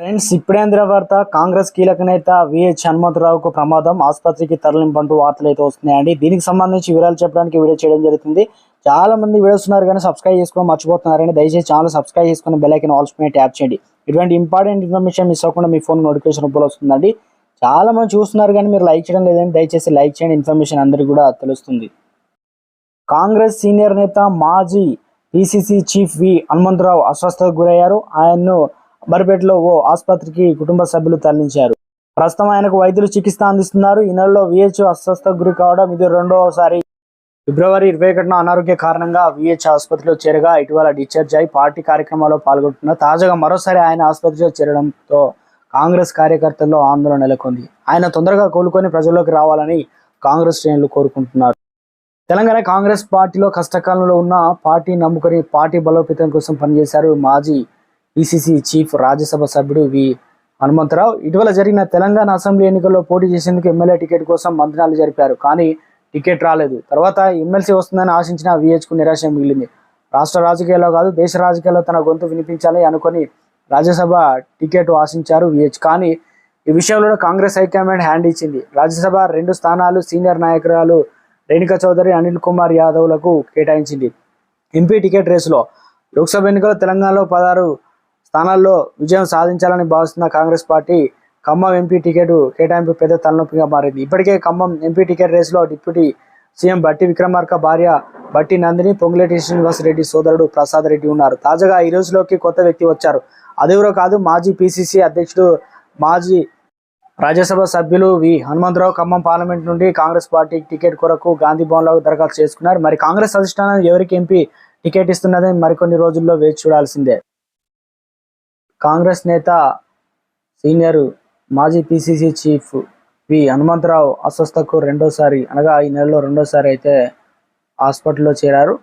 Friends ఇప్పుడేంద్ర వార్త కాంగ్రెస్ కీలక నేత విహెచ్ హనుమంతరావుకు ప్రమాదం ఆసుపత్రికి తరలింపంటూ వార్తలు అయితే వస్తున్నాయండి. దీనికి సంబంధించి వివరాలు చెప్పడానికి వీడియో చేయడం జరుగుతుంది. చాలా మంది వీడియోస్ ఉన్నారు కానీ సబ్స్క్రైబ్ చేసుకోవడం మర్చిపోతున్నారని దయచేసి ఛానల్ సబ్స్క్రైబ్ చేసుకుని బెల్ ఐకన్ ఆల్స్ ట్యాప్ చేయండి. ఇటువంటి ఇంపార్టెంట్ ఇన్ఫర్మేషన్ మిస్ అవ్వకుండా మీ ఫోన్ నోటిఫికేషన్ రూపంలో వస్తుందండి. చాలా మంది చూస్తున్నారు కానీ మీరు లైక్ చేయడం లేదని దయచేసి లైక్ చేయండి. ఇన్ఫర్మేషన్ అందరికీ కూడా తెలుస్తుంది. కాంగ్రెస్ సీనియర్ నేత మాజీ పిసిసి చీఫ్ వి హనుమంతరావు అస్వస్థతకు గురయ్యారు. ఆయన్ను బరిపేటలో ఓ ఆసుపత్రికి కుటుంబ సభ్యులు తరలించారు. ప్రస్తుతం ఆయనకు వైద్యులు చికిత్స అందిస్తున్నారు. ఈ నెలలో విహెచ్ అస్వస్థ గురి కావడం ఇది రెండవసారి ఫిబ్రవరి ఇరవై ఒకటిన అనారోగ్య కారణంగా విహెచ్ ఆసుపత్రిలో చేరగా ఇటీవల డిశ్చార్జ్ అయి పార్టీ కార్యక్రమాల్లో పాల్గొంటున్నారు తాజాగా మరోసారి ఆయన ఆసుపత్రిలో చేరడంతో కాంగ్రెస్ కార్యకర్తల్లో ఆందోళన నెలకొంది. ఆయన తొందరగా కోలుకొని ప్రజల్లోకి రావాలని కాంగ్రెస్ శ్రేణులు కోరుకుంటున్నారు. తెలంగాణ కాంగ్రెస్ పార్టీలో కష్టకాలంలో ఉన్న పార్టీ నమ్ముకొని పార్టీ బలోపేతం కోసం పనిచేశారు మాజీ పిసిసి చీఫ్ రాజ్యసభ సభ్యుడు వి హనుమంతరావు ఇటీవల జరిగిన తెలంగాణ అసెంబ్లీ ఎన్నికల్లో పోటీ చేసేందుకు ఎమ్మెల్యే టికెట్ కోసం మంత్రాలు జరిపారు. కానీ టికెట్ రాలేదు. తర్వాత ఎమ్మెల్సీ వస్తుందని ఆశించిన విహెచ్కు నిరాశ మిగిలింది. రాష్ట్ర రాజకీయాల్లో కాదు దేశ రాజకీయాల్లో తన గొంతు వినిపించాలి అనుకొని రాజ్యసభ టికెట్ ఆశించారు విహెచ్ కానీ ఈ విషయంలో కాంగ్రెస్ హైకమాండ్ హ్యాండ్ ఇచ్చింది. రాజ్యసభ రెండు స్థానాలు సీనియర్ నాయకురాలు రేణుకా చౌదరి అనిల్ కుమార్ యాదవ్లకు కేటాయించింది. ఎంపీ టికెట్ రేసులో లోక్సభ ఎన్నికల్లో తెలంగాణలో పదహారు స్థానాల్లో విజయం సాధించాలని భావిస్తున్న Congress party Khammam MP ticket కేటాయింపు పెద్ద తలనొప్పిగా మారింది. ఇప్పటికే ఖమ్మం ఎంపీ టికెట్ రేసులో డిప్యూటీ సీఎం బట్టి విక్రమార్క భార్య బట్టి నందిని పొంగులేటి శ్రీనివాస్ రెడ్డి సోదరుడు ప్రసాద్ రెడ్డి ఉన్నారు. తాజాగా ఈ రోజులోకి కొత్త వ్యక్తి వచ్చారు. అదెవరో కాదు మాజీ పిసిసి అధ్యక్షుడు మాజీ రాజ్యసభ సభ్యులు వి. హనుమంతరావు ఖమ్మం పార్లమెంట్ నుండి కాంగ్రెస్ పార్టీ టికెట్ కొరకు గాంధీ భవన్లో దరఖాస్తు చేసుకున్నారు. మరి కాంగ్రెస్ అధిష్టానం ఎవరికి ఎంపీ టికెట్ ఇస్తున్నదని మరికొన్ని రోజుల్లో వేచి చూడాల్సిందే. కాంగ్రెస్ నేత సీనియర్ మాజీ పిసిసి చీఫ్ వి హనుమంతరావు అస్వస్థకు రెండోసారి అనగా ఈ నెలలో రెండోసారి అయితే హాస్పిటల్లో చేరారు.